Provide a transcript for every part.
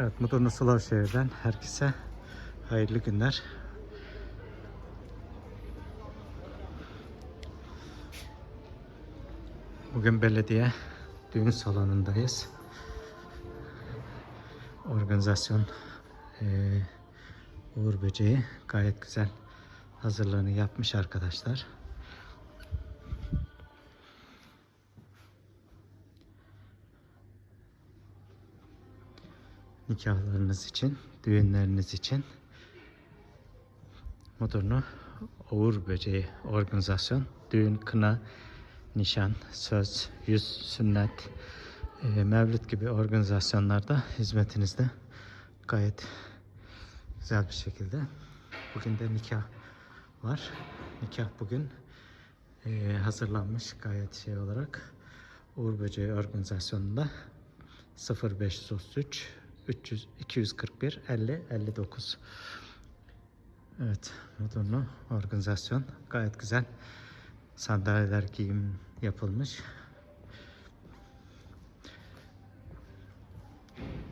Evet, Mudurnu Slavşehir'den herkese hayırlı günler. Bugün belediye düğün salonundayız. Organizasyon eee Uğur Böceği gayet güzel hazırlığını yapmış arkadaşlar. Nikahlarınız için, düğünleriniz için Modurnu Uğur Böceği organizasyon, düğün, kına, nişan, söz, yüz, sünnet, e, mevlüt gibi organizasyonlarda hizmetinizde gayet güzel bir şekilde. Bugün de nikah var. Nikah bugün e, hazırlanmış gayet şey olarak Uğur Böceği organizasyonunda 0533 300 241 50 59 Evet, modernlu organizasyon gayet güzel. Sandalyeler giyim yapılmış.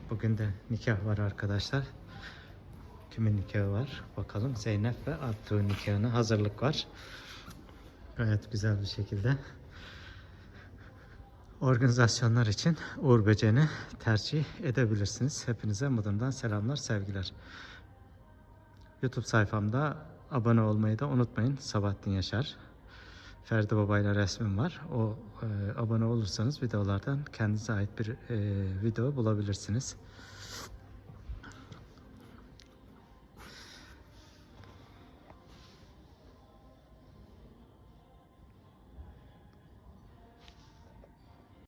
Bugün de nikah var arkadaşlar. Kimin nikahı var? Bakalım Zeynep ve Artuğ nikahına hazırlık var. Gayet güzel bir şekilde organizasyonlar için Uğur Böceğini tercih edebilirsiniz. Hepinize Mudurnu'dan selamlar, sevgiler. YouTube sayfamda abone olmayı da unutmayın. Sabahattin Yaşar. Ferdi Baba ile resmim var. O e, abone olursanız videolardan kendinize ait bir e, video bulabilirsiniz.